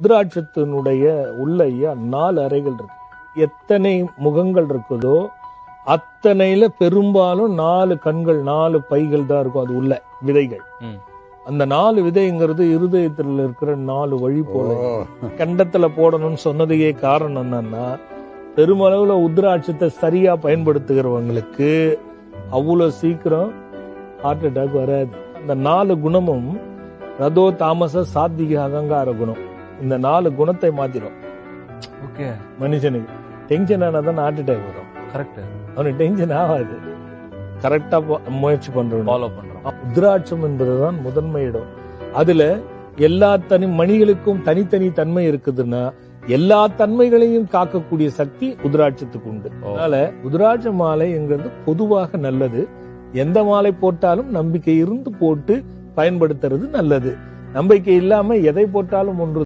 ருத்ராட்சத்தினுடைய உள்ள ஐயா நாலு அறைகள் இருக்கு. எத்தனை முகங்கள் இருக்குதோ அத்தனையில பெரும்பாலும் நாலு கண்கள் நாலு பைகள் தான் இருக்கும் அது உள்ள விதைகள். அந்த நாலு விதைங்கிறது இருதயத்தில் இருக்கிற நாலு வழி போல. கண்டத்துல போடணும்னு சொன்னதுக்கே காரணம் என்னன்னா பெருமளவுல உத்ராட்சத்தை சரியா பயன்படுத்துகிறவங்களுக்கு அவ்வளவு சீக்கிரம் ஹார்ட் அட்டாக் வராது. அந்த நாலு குணமும் ரதோ தாமச சாத்விக அகங்கார குணம். இந்த நாலு குணத்தை மாத்திரும். ஓகே. மனுஷனுக்கு. டென்ஷன் ஆனாதான் ஹார்ட் அட்டாக் வரும். கரெக்ட் அவனுக்கு டென்ஷன் ஆகாது. கரெக்டா முயற்சி பண்றோம் ஃபாலோ பண்றோம். உத்ராட்சம் என்பதுதான் முதன்மை இடம். அதுல எல்லா தனி மணிகளுக்கும் தனித்தனி தன்மை இருக்குதுன்னா எல்லா தன்மைகளையும் காக்கக்கூடிய சக்தி உத்ராட்சத்துக்கு உண்டு. அதனால உத்ராட்ச மாலைங்கிறது பொதுவாக நல்லது. எந்த மாலை போட்டாலும் நம்பிக்கை இருந்து போட்டு பயன்படுத்துறது நல்லது. நம்பிக்கை இல்லாம எதை போட்டாலும் ஒன்று